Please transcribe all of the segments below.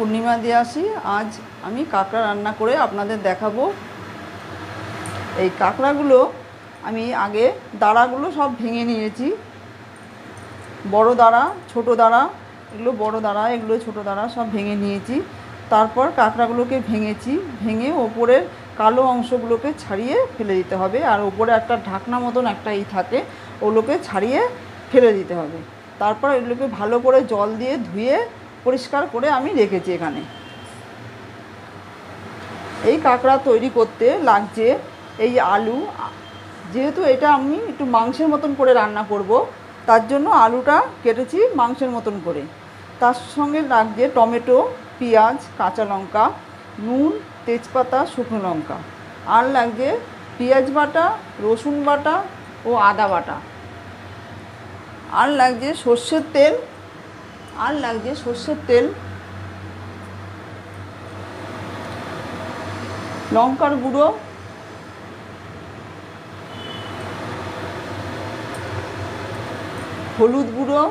পূর্ণিমা দিয়ে আসি। আজ আমি কাঁকড়া রান্না করে আপনাদের দেখাবো। এই কাঁকড়াগুলো আমি আগে দাঁড়াগুলো সব ভেঙে নিয়েছি। বড় দাঁড়া, ছোট দাঁড়া, এগুলো বড় দাঁড়া, এগুলো ছোট দাঁড়া সব ভেঙে নিয়েছি। তারপর কাঁকড়াগুলোকে ভেঙেছি। ভেঙে ওপরের কালো অংশগুলোকে ছাড়িয়ে ফেলে দিতে হবে। আর ওপরে একটা ঢাকনা মতন একটা ই থাকে, ওগুলোকে ছাড়িয়ে ফেলে দিতে হবে। তারপর এগুলোকে ভালো করে জল দিয়ে ধুয়ে পরিষ্কার করে আমি রেখেছি এখানে। এই কাঁকড়া তৈরি করতে লাগছে এই আলু। যেহেতু এটা আমি একটু মাংসের মতন করে রান্না করব, তার জন্য আলুটা কেটেছি মাংসের মতন করে। তার সঙ্গে লাগছে টমেটো, পেঁয়াজ, কাঁচা লঙ্কা, নুন, তেজপাতা, শুকনো লঙ্কা। আর লাগছে পেঁয়াজ বাটা, রসুন বাটা ও আদা বাটা। আর লাগছে সর্ষের তেল আর লাগছে সর্ষের তেল, লঙ্কার গুঁড়ো, হলুদ গুঁড়ো,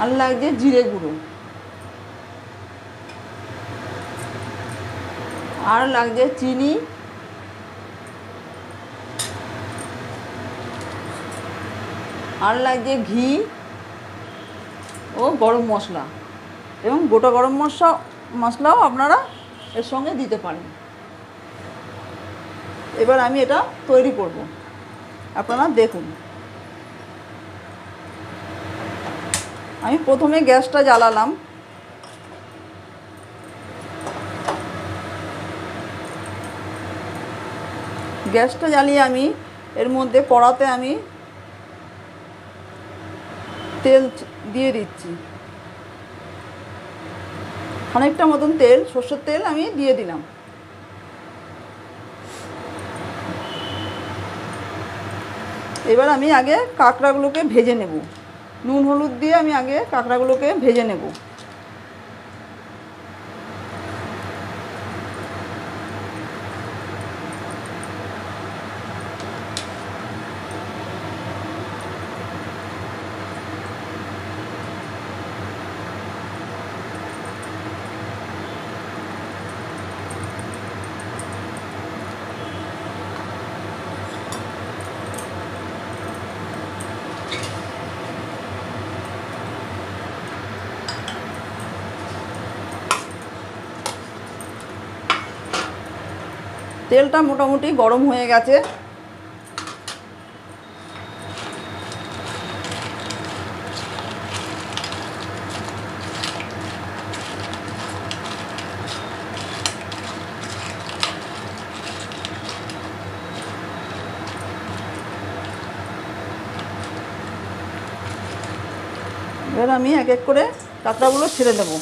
আর লাগছে জিরে গুঁড়ো। আর লাগছে চিনি আর লাগছে ঘি ও গরম মশলা। এবং গোটা গরম মশলা, মশলাও আপনারা এর সঙ্গে দিতে পারেন। এবার আমি এটা তৈরি করব। আপনারা দেখুন। আমি প্রথমে গ্যাসটা জ্বালালাম। গ্যাসটা জ্বালিয়ে আমি এর মধ্যে কড়াতে আমি তেল দিয়ে দিচ্ছি। অনেকটা মতন তেল, সর্ষের তেল আমি দিয়ে দিলাম। এবার আমি আগে কাঁকড়াগুলোকে ভেজে নেব। নুন, হলুদ দিয়ে আমি আগে কাঁকড়াগুলোকে ভেজে নেব। তেলটা মোটামুটি গরম হয়ে গেছে। এবার আমি এক এক করে কাঁকড়াগুলো ছেড়ে দেবো।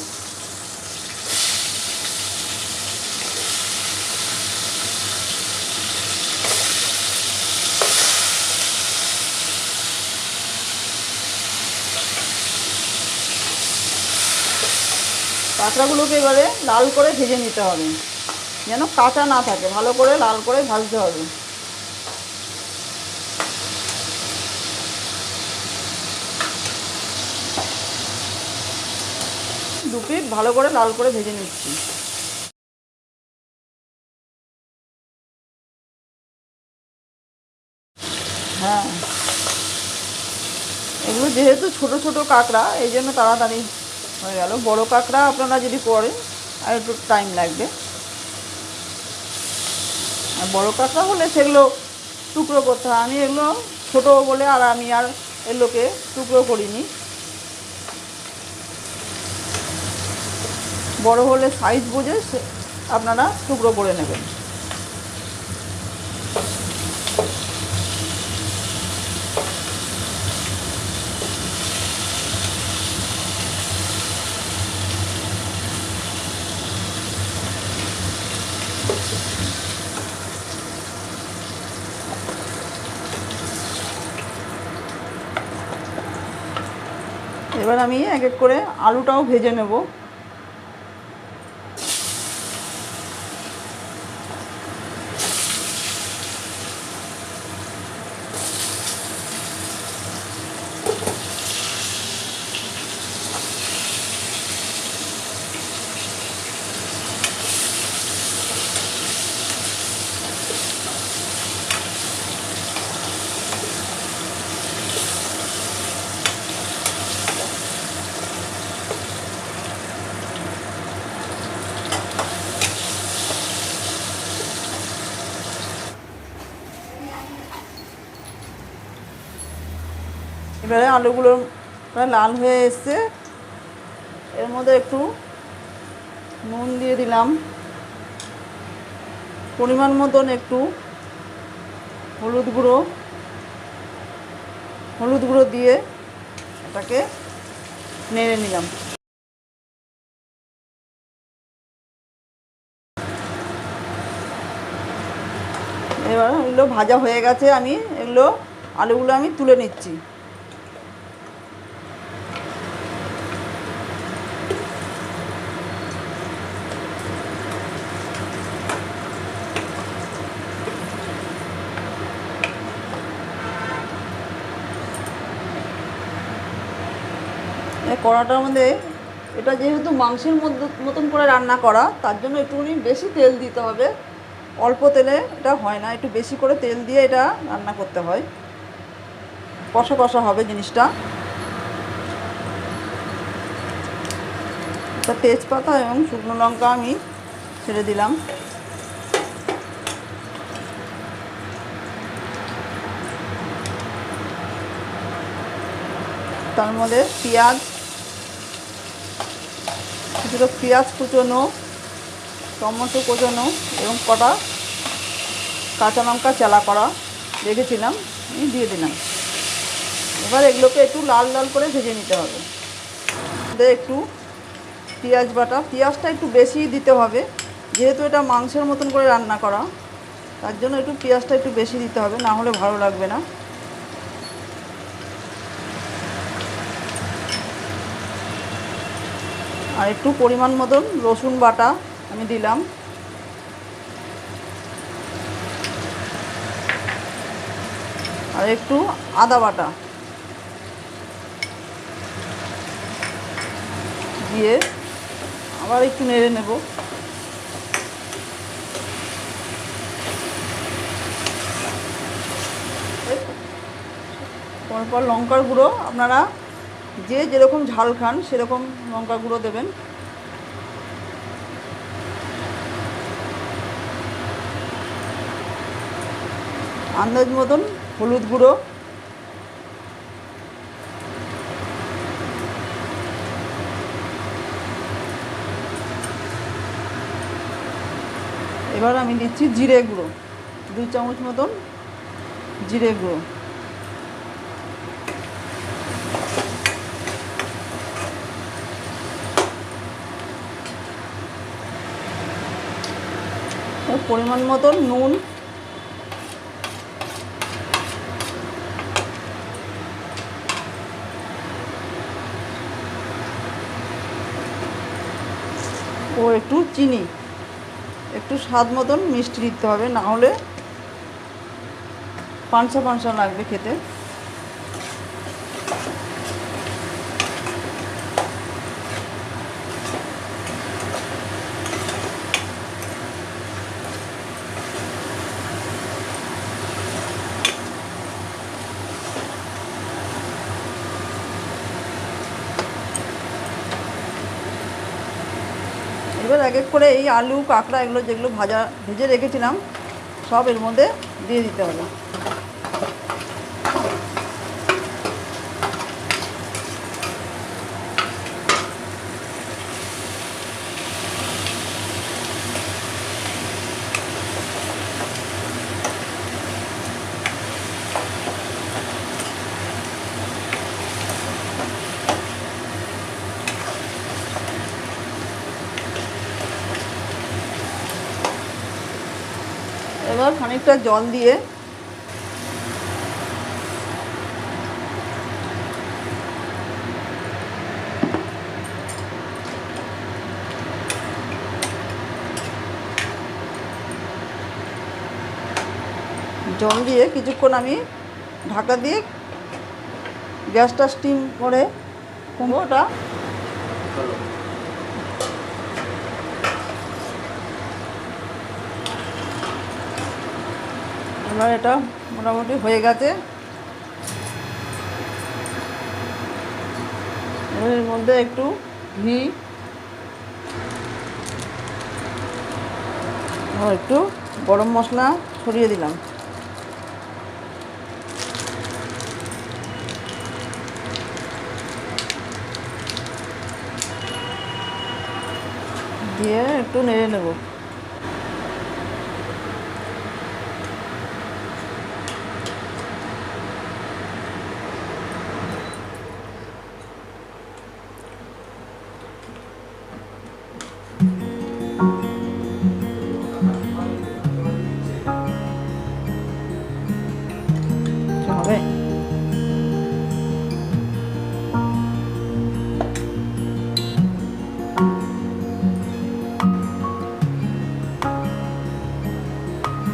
কাঁকড়াগুলোকে এবারে লাল করে ভেজে নিতে হবে। যেন কাঁচা না থাকে, ভালো করে লাল করে ভাজতে হবে। দু পিঠ ভালো করে লাল করে ভেজে নিচ্ছি। হ্যাঁ। এগুলো যেহেতু ছোট ছোট কাঁকড়া, এই জন্য তাড়াতাড়ি হয়ে গেল। বড় কাঁকড়া আপনারা যদি করেন আর একটু টাইম লাগবে। আর বড় কাঁকড়া হলে সেগুলো টুকরো করতে হয়। আমি এগুলো ছোটো বলে আর আমি আর এগুলোকে টুকরো করিনি। বড় হলে সাইজ বুঝে আপনারা টুকরো করে নেবেন। এবার আমি এক এক করে আলুটাও ভেজে নেব। এবারে আলুগুলো লাল হয়ে এসছে। এর মধ্যে একটু নুন দিয়ে দিলাম। পরিমাণ মতন একটু হলুদ গুঁড়ো হলুদ গুঁড়ো দিয়ে এটাকে নেড়ে নিলাম। এবার এগুলো ভাজা হয়ে গেছে, আমি এগুলো আলুগুলো আমি তুলে নিচ্ছি। কড়াটার মধ্যে এটা যেহেতু মাংসের মধ্যে মতন করে রান্না করা, তার জন্য একটুখানি বেশি তেল দিতে হবে। অল্প তেলে এটা হয় না, একটু বেশি করে তেল দিয়ে এটা রান্না করতে হয়। কষা কষা হবে জিনিসটা। তেজপাতা এবং শুকনো লঙ্কা আমি ছেড়ে দিলাম। তার মধ্যে পেঁয়াজ কিছুটা পেঁয়াজ কুচোনো, টমেটো কুচোনো এবং কটা কাঁচা লঙ্কা চেলা করা রেখেছিলাম দিয়ে দিলাম। এবার এগুলোকে একটু লাল লাল করে ভেজে নিতে হবে। একটু পেঁয়াজ বাটা, পেঁয়াজটা একটু বেশি দিতে হবে, যেহেতু এটা মাংসের মতন করে রান্না করা, তার জন্য একটু পেঁয়াজটা একটু বেশি দিতে হবে, না হলে ভালো লাগবে না। আর একটু পরিমাণ মতন রসুন বাটা আমি দিলাম। আর একটু আদা বাটা দিয়ে আবার একটু নেড়ে নেব। পরপর লঙ্কার গুঁড়ো আপনারা যে যেরকম ঝাল খান, সেরকম লঙ্কা গুঁড়ো দেবেন। আন্দাজ মতন হলুদ গুঁড়ো। এবার আমি দিচ্ছি জিরে গুঁড়ো দুই চামচ মতন জিরে গুঁড়ো। পরিমাণ মতন, নুন। ও একটু চিনি। একটু স্বাদ মতন মিষ্টি দিতে হবে, না হলে পাঁচশো পানসা লাগবে খেতে। এবার এক এক করে এই আলু, কাঁকড়া এগুলো যেগুলো ভাজা, ভেজে রেখেছিলাম, সব এর মধ্যে দিয়ে দিতে হবে। এবার খানিকটা জল দিয়ে। জল দিয়ে কিছুক্ষণ আমি ঢাকা দিয়ে গ্যাসটা স্টিম করে কুমড়োটা আমার এটা মোটামুটি হয়ে গেছে। এর মধ্যে একটু ঘি আর একটু গরম মশলা ছড়িয়ে দিলাম। দিয়ে একটু নেড়ে নেব।